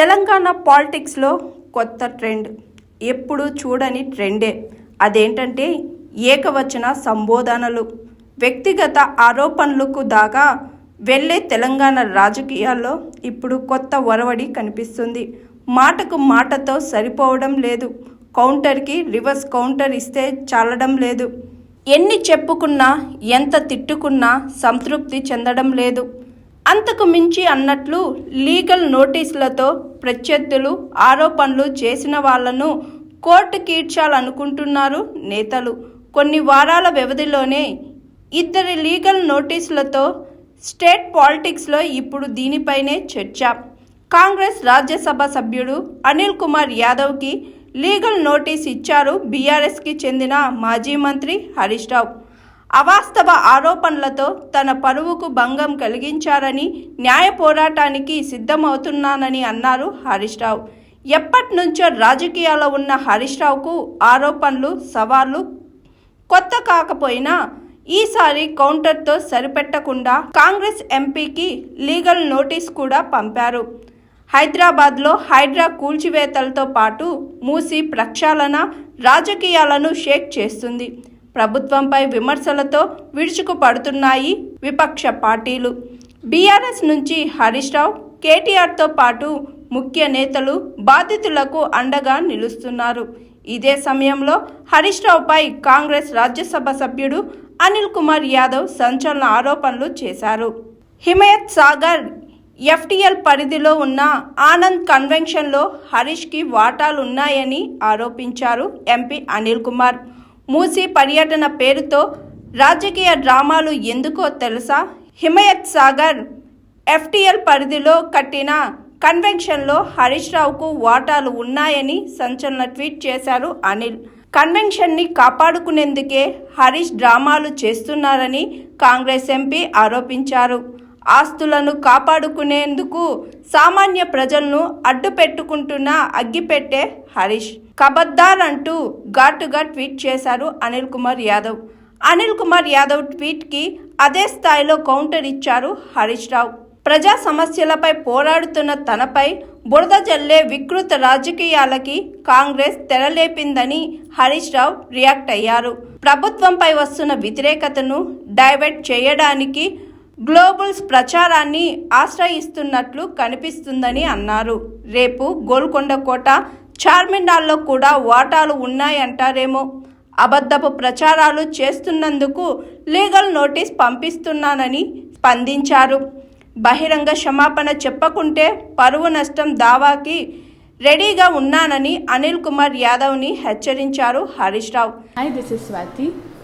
తెలంగాణ పాలిటిక్స్లో కొత్త ట్రెండ్. ఎప్పుడు చూడని ట్రెండే. అదేంటంటే ఏకవచన సంబోధనలు. వ్యక్తిగత ఆరోపణలకు దాకా వెళ్ళే తెలంగాణ రాజకీయాల్లో ఇప్పుడు కొత్త ఒరవడి కనిపిస్తుంది. మాటకు మాటతో సరిపోవడం లేదు. కౌంటర్కి రివర్స్ కౌంటర్ ఇస్తే చాలడం లేదు. ఎన్ని చెప్పుకున్నా ఎంత తిట్టుకున్నా సంతృప్తి చెందడం లేదు. అంతకు మించి అన్నట్లు లీగల్ నోటీసులతో ప్రత్యర్థులు ఆరోపణలు చేసిన వాళ్ళను కోర్టు కీడ్చాలనుకుంటున్నారు నేతలు. కొన్ని వారాల వ్యవధిలోనే ఇద్దరి లీగల్ నోటీసులతో స్టేట్ పాలిటిక్స్లో ఇప్పుడు దీనిపైనే చర్చ. కాంగ్రెస్ రాజ్యసభ సభ్యుడు అనిల్ కుమార్ యాదవ్కి లీగల్ నోటీస్ ఇచ్చారు బీఆర్ఎస్కి చెందిన మాజీ మంత్రి హరీష్ రావు. అవాస్తవ ఆరోపణలతో తన పరువుకు భంగం కలిగించారని న్యాయ పోరాటానికి సిద్ధమవుతున్నానని అన్నారు హరీష్ రావు. ఎప్పటి నుంచో రాజకీయాల్లో ఉన్న హరీష్ రావుకు ఆరోపణలు సవాళ్ళు కొత్త కాకపోయినా ఈసారి కౌంటర్తో సరిపెట్టకుండా కాంగ్రెస్ ఎంపీకి లీగల్ నోటీస్ కూడా పంపారు. హైదరాబాద్లో హైడ్రా కూల్చివేతలతో పాటు మూసి ప్రక్షాళన రాజకీయాలను షేక్ చేస్తుంది. ప్రభుత్వంపై విమర్శలతో విడుచుకుపడుతున్నాయి విపక్ష పార్టీలు. బీఆర్ఎస్ నుంచి హరీష్ రావు కేటీఆర్తో పాటు ముఖ్య నేతలు బాధితులకు అండగా నిలుస్తున్నారు. ఇదే సమయంలో హరీష్ రావుపై కాంగ్రెస్ రాజ్యసభ సభ్యుడు అనిల్ కుమార్ యాదవ్ సంచలన ఆరోపణలు చేశారు. హిమయత్ సాగర్ ఎఫ్టీఎల్ పరిధిలో ఉన్న ఆనంద్ కన్వెన్షన్లో హరీష్కి వాటాలున్నాయని ఆరోపించారు ఎంపీ అనిల్ కుమార్. మూసీ పర్యటన పేరుతో రాజకీయ డ్రామాలు ఎందుకో తెలుసా? హిమయత్ సాగర్ ఎఫ్టీఎల్ పరిధిలో కట్టిన కన్వెన్షన్లో హరీష్ రావుకు వాటాలు ఉన్నాయని సంచలన ట్వీట్ చేశారు అనిల్. కన్వెన్షన్ని కాపాడుకునేందుకే హరీష్ డ్రామాలు చేస్తున్నారని కాంగ్రెస్ ఎంపీ ఆరోపించారు. ఆస్తులను కాపాడుకునేందుకు సామాన్య ప్రజలను అడ్డు పెట్టుకుంటున్న అగ్గిపెట్టే హరీష్. కబద్దార్ అంటూ ఘాటుగా ట్వీట్ చేశారు అనిల్ కుమార్ యాదవ్. అనిల్ కుమార్ యాదవ్ ట్వీట్కి అదే స్థాయిలో కౌంటర్ ఇచ్చారు హరీష్ రావు. ప్రజా సమస్యలపై పోరాడుతున్న తనపై బురద జల్లే వికృత రాజకీయాలకి కాంగ్రెస్ తెరలేపిందని హరీష్ రావు రియాక్ట్ అయ్యారు. ప్రభుత్వంపై వస్తున్న వ్యతిరేకతను డైవర్ట్ చేయడానికి గ్లోబల్స్ ప్రచారాన్ని ఆశ్రయిస్తున్నట్లు కనిపిస్తుందని అన్నారు. రేపు గోల్కొండ కోట చార్మినార్లో కూడా వాటాలు ఉన్నాయంటారేమో. అబద్ధపు ప్రచారాలు చేస్తున్నందుకు లీగల్ నోటీస్ పంపిస్తున్నానని స్పందించారు. బహిరంగ క్షమాపణ చెప్పకుంటే పరువు నష్టం దావాకి రెడీగా ఉన్నానని అనిల్ కుమార్ యాదవ్ని హెచ్చరించారు Harish Rao. Hi this is Swathi